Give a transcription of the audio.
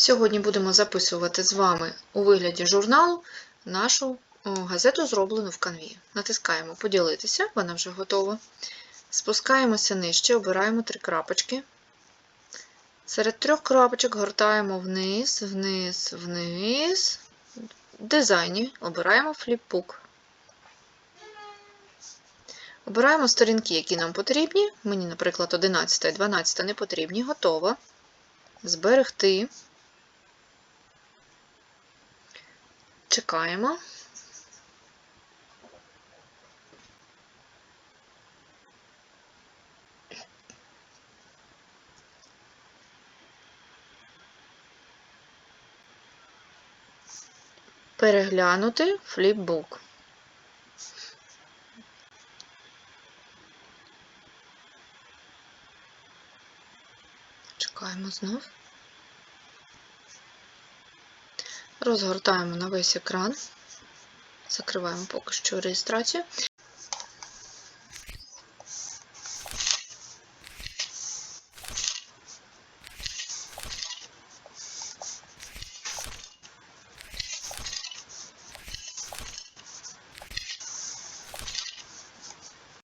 Сьогодні будемо записувати з вами у вигляді журналу нашу газету, зроблену в канві. Натискаємо Поділитися, вона вже готова. Спускаємося нижче, обираємо три крапочки. Серед трьох крапочок гортаємо вниз, вниз, вниз. В дизайні обираємо фліпбук. Обираємо сторінки, які нам потрібні. Мені, наприклад, 11 і 12 не потрібні. Готово. Зберегти. Чекаємо. Переглянути фліпбук. Чекаємо знов. Розгортаємо на весь екран. Закриваємо поки що реєстрацію.